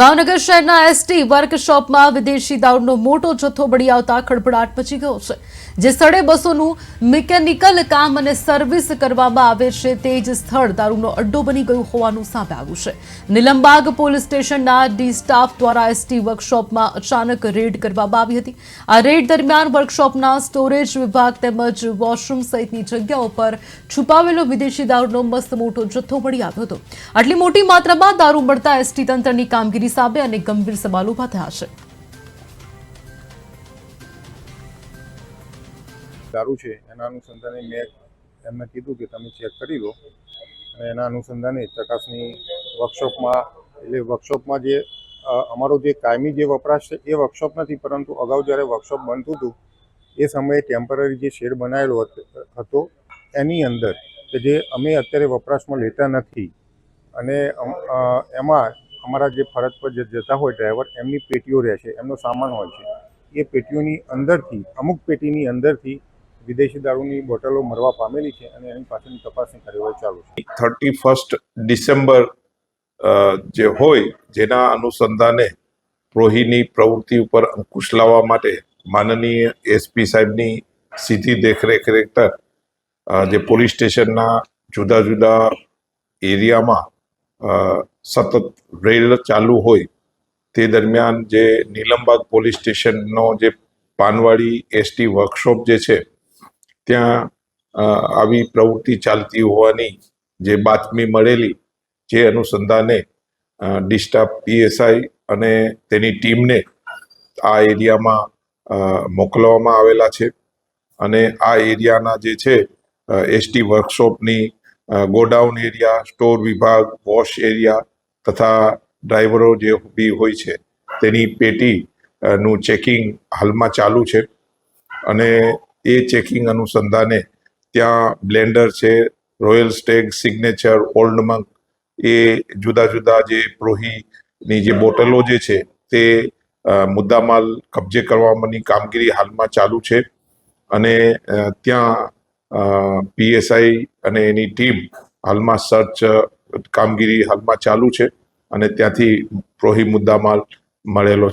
ભાવનગર શહેરના એસટી વર્કશોપમાં વિદેશી દારૂનો મોટો જથ્થો બળી આવતા ખળભળાટ મચી ગયો છે. જે સ્થળે બસોનું મિકેનિકલ કામ અને સર્વિસ કરવામાં આવે છે તે જ સ્થળ દારૂનો અડ્ડો બની ગયું હોવાનું સામે આવ્યું છે. નિલંબાગ પોલીસ સ્ટેશનના ડી સ્ટાફ દ્વારા એસટી વર્કશોપમાં અચાનક રેડ કરવામાં આવી હતી. આ રેડ દરમિયાન વર્કશોપના સ્ટોરેજ વિભાગ તેમજ વોશરૂમ સહિતની જગ્યાઓ પર છુપાવેલો વિદેશી દારૂનો મસ્ત મોટો જથ્થો મળી આવ્યો હતો. આટલી મોટી માત્રામાં દારૂ મળતા એસટી તંત્રની કામગીરી સામે અને ગંભીર સવાલ ઊભા થયા છે. દારૂ છે. એના અનુસંધાને મેં એમને કીધું કે તમે ચેક કરી લો. અને એના અનુસંધાને ચકાસણી વર્કશોપમાં એટલે વર્કશોપમાં જે અમારો જે કાયમી જે વપરાશ છે, એ વર્કશોપ નથી, પરંતુ અગાઉ જ્યારે વર્કશોપ બનતું હતું, એ સમયે ટેમ્પરરી જે શેડ બનાવેલો હતો એની અંદર, કે જે અમે અત્યારે વપરાશમાં લેતા નથી. અને એમાં અમારા જે ફરજ પર જે જતા હોય ડ્રાઈવર, એમની પેટીઓ રહેશે, એમનો સામાન હોય છે. એ પેટીઓની અંદરથી, અમુક પેટીની અંદરથી વિદેશી દારૂની બોટલો મરવા પામેલી છે અને એની પાછળની તપાસની કાર્યવાહી ચાલુ છે. થર્ટી ફર્સ્ટ ડિસેમ્બર જે હોય, જેના અનુસંધાને પ્રોહીની પ્રવૃત્તિ ઉપર અંકુશ લાવવા માટે માનનીય એસપી સાહેબની સીધી દેખરેખ હેઠળ જે પોલીસ સ્ટેશનના જુદા જુદા એરિયામાં સતત રેલ ચાલુ હોય, તે દરમિયાન જે નીલમબાગ પોલીસ સ્ટેશનનો જે પાનવાડી એસટી વર્કશોપ જે છે, ત્યાં આવી પ્રવૃત્તિ ચાલતી હોવાની જે બાતમી મળેલી, જે અનુસંધાને ડિસ્ટાફ પીએસઆઈ અને તેની ટીમને આ એરિયામાં મોકલવામાં આવેલા છે. અને આ એરિયાના જે છે એસટી વર્કશોપની ગોડાઉન એરિયા, સ્ટોર વિભાગ, વોશ એરિયા તથા ડ્રાઈવરો જે બી હોય છે, તેની પેટી નું ચેકિંગ હાલમાં ચાલુ છે. અને એ ચેકિંગ અનુસંધાને ત્યાં બ્લેન્ડર છે, royal stag, signature, old monk, એ જુદા જુદા જે પ્રોહીની જે બોટલો જે છે, તે મુદ્દામાલ કબજે કરવાની કામગીરી હાલમાં ચાલુ છે. અને ત્યાં પીએસઆઈ અને એની ટીમ હાલમાં સર્ચ કામગીરી હાલમાં ચાલુ છે અને ત્યાંથી પ્રોહી મુદ્દામાલ મળેલો